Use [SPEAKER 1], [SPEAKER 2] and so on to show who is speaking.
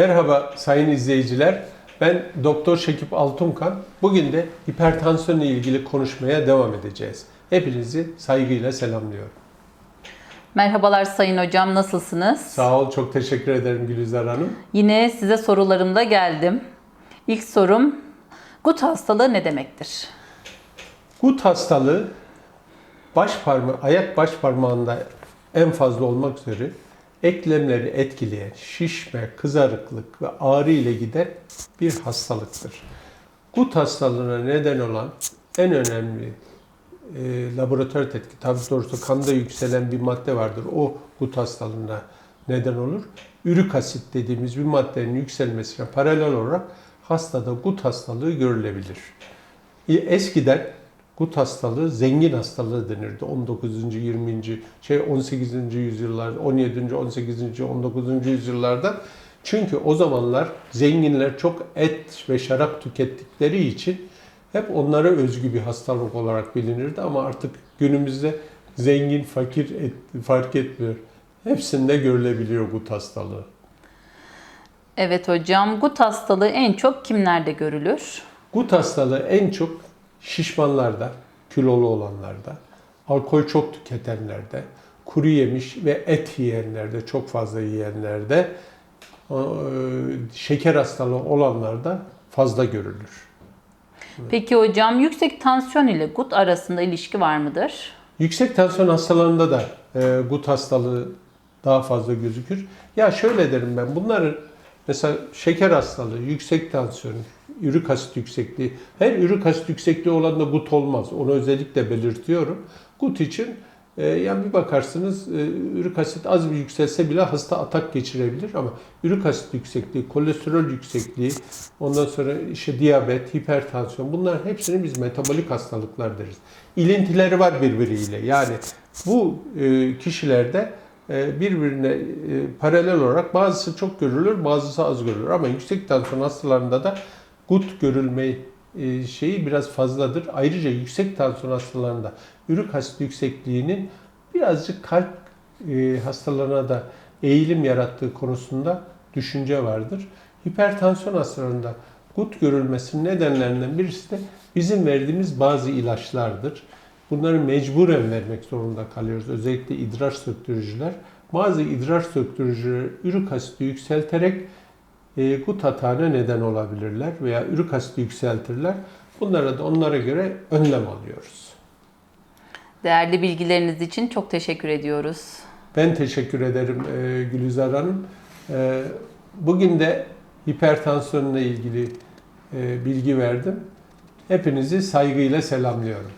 [SPEAKER 1] Merhaba sayın izleyiciler. Ben Doktor Şekip Altunkan. Bugün de hipertansiyonla ilgili konuşmaya devam edeceğiz. Hepinizi saygıyla selamlıyorum.
[SPEAKER 2] Merhabalar Sayın Hocam, nasılsınız?
[SPEAKER 1] Sağ ol, çok teşekkür ederim Gülizar Hanım.
[SPEAKER 2] Yine size sorularımla geldim. İlk sorum, gut hastalığı ne demektir?
[SPEAKER 1] Gut hastalığı baş parmağı, ayak baş parmağında en fazla olmak üzere eklemleri etkileyen şişme, kızarıklık ve ağrı ile giden bir hastalıktır. Gut hastalığına neden olan en önemli e, laboratuvar tetkik, tabii doğrusu kanda yükselen bir madde vardır. O gut hastalığına neden olur. Ürik asit dediğimiz bir maddenin yükselmesine paralel olarak hastada gut hastalığı görülebilir. E, Eskiden gut hastalığı zengin hastalığı denirdi. 19. 20. şey 18. yüzyıllar, 17. 18. 19. yüzyıllarda. Çünkü o zamanlar zenginler çok et ve şarap tükettikleri için hep onlara özgü bir hastalık olarak bilinirdi ama artık günümüzde zengin, fakir et, fark etmiyor. Hepsinde görülebiliyor gut hastalığı.
[SPEAKER 2] Evet hocam, gut hastalığı en çok kimlerde görülür?
[SPEAKER 1] Gut hastalığı en çok şişmanlarda, kilolu olanlarda, alkol çok tüketenlerde, kuru yemiş ve et yiyenlerde, çok fazla yiyenlerde, e, şeker hastalığı olanlarda fazla görülür.
[SPEAKER 2] Peki hocam, yüksek tansiyon ile gut arasında ilişki var mıdır?
[SPEAKER 1] Yüksek tansiyon hastalarında da e, gut hastalığı daha fazla gözükür. Ya şöyle derim ben, bunların mesela şeker hastalığı, yüksek tansiyon, ürik asit yüksekliği, her ürik asit yüksekliği olan da gut olmaz. Onu özellikle belirtiyorum. Gut için e, yani bir bakarsınız e, ürik asit az bir yükselse bile hasta atak geçirebilir ama ürik asit yüksekliği, kolesterol yüksekliği, ondan sonra işte diyabet, hipertansiyon bunlar hepsini biz metabolik hastalıklar deriz. İlintileri var birbiriyle. Yani bu e, kişilerde e, birbirine e, paralel olarak bazısı çok görülür, bazısı az görülür ama yüksek tansiyon hastalarında da gut görülme e, şeyi biraz fazladır. Ayrıca yüksek tansiyon hastalarında ürik asit yüksekliğinin birazcık kalp e, hastalarına da eğilim yarattığı konusunda düşünce vardır. Hipertansiyon hastalarında gut görülmesinin nedenlerinden birisi de bizim verdiğimiz bazı ilaçlardır. Bunları mecburen vermek zorunda kalıyoruz. Özellikle idrar söktürücüler. Bazı idrar söktürücüler ürik asiti yükselterek e, gut hatağına neden olabilirler veya ürik asiti yükseltirler. Bunlara da onlara göre önlem alıyoruz.
[SPEAKER 2] Değerli bilgileriniz için çok teşekkür ediyoruz.
[SPEAKER 1] Ben teşekkür ederim e, Gülizar Hanım. E, bugün de hipertansiyonla ilgili e, bilgi verdim. Hepinizi saygıyla selamlıyorum.